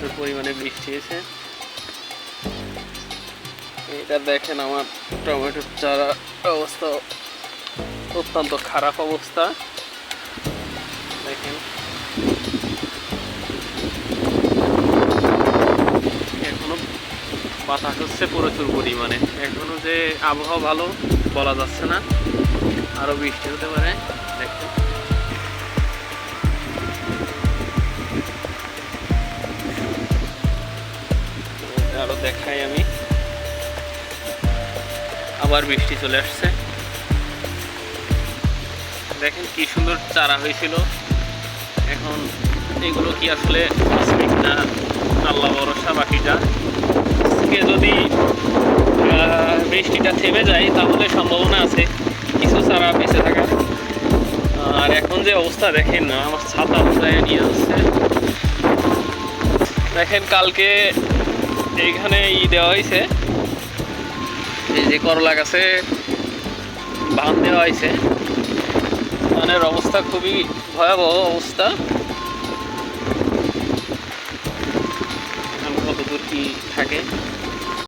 প্রচুর পরিমাণে বৃষ্টি হয়েছে। এটা দেখেন আমার টমেটোর চারা অবস্থা অত্যন্ত খারাপ অবস্থা। দেখেন। এখনও বাতাস হচ্ছে প্রচুর পরিমাণে। এখনও যে আবহাওয়া ভালো বলা যাচ্ছে না। আরও বৃষ্টি হতে পারে। দেখেন আরও দেখাই আমি। আবার বৃষ্টি চলে আসছে। দেখেন কি সুন্দর চারা হয়েছিল। এখন এগুলো কি আসলে না আল্লাহ ভরসা বাকিটা আজকে যদি বৃষ্টিটা থেমে যায়, তাহলে সম্ভাবনা আছে কিছু চারা বেঁচে থাকার। আর এখন যে অবস্থা, দেখেন না, আমার ছাতা উঠায় নিয়ে আসছে। দেখেন কালকে এইখানে ই দেওয়া হয়েছে। এই যে করলা গাছে বান দেওয়া হয়েছে। ধানের অবস্থা খুবই ভয়াবহ অবস্থা। কতদূর কি থাকে।